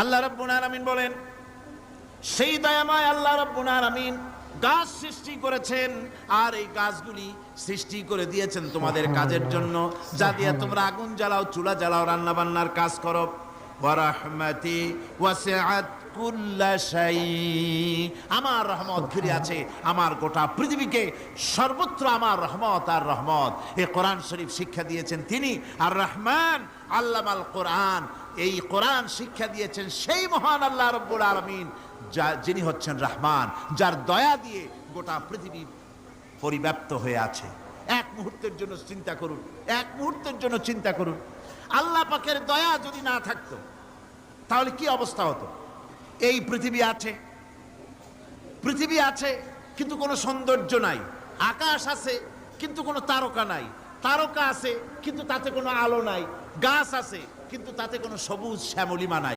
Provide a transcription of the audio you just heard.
আল্লাহ রব্বুল আলামিন বলেন সেই দয়াময় আল্লাহ রব্বুল আলামিন গাছ সৃষ্টি করেছেন আর এই গাছগুলি সৃষ্টি করে দিয়েছেন তোমাদের কাজের জন্য। যা দিয়ে তোমরা আগুন জ্বালাও চুলা জ্বালাও রান্না বান্নার কাজ করো। ওয়ারাহমাতি ওয়াসিআত কুল্লা শাই আমার রহমত ঘিরে আছে আমার গোটা পৃথিবীকে। সর্বত্র আমার রহমত আর রহমত। এ কোরআন শরীফ শিক্ষা দিয়েছেন তিনি। আর রহমান আল্লামাল কোরআন। এই কোরআন শিক্ষা দিয়েছেন সেই মহান আল্লাহ রব্বুল আলমিন, যা যিনি হচ্ছেন রহমান, যার দয়া দিয়ে গোটা পৃথিবী পরিব্যাপ্ত হয়ে আছে। এক মুহূর্তের জন্য চিন্তা করুন, এক মুহূর্তের জন্য চিন্তা করুন। আল্লাহ পাকের দয়া যদি না থাকতো, তাহলে কি অবস্থা হতো? এই পৃথিবী আছে পৃথিবী আছে, কিন্তু কোনো সৌন্দর্য নাই। আকাশ আছে, কিন্তু কোনো তারকা নাই। তারকা আছে, কিন্তু তাতে কোনো আলো নাই। গাছ আছে, কিন্তু তাতে কোনো সবুজ শ্যামলিমা নাই।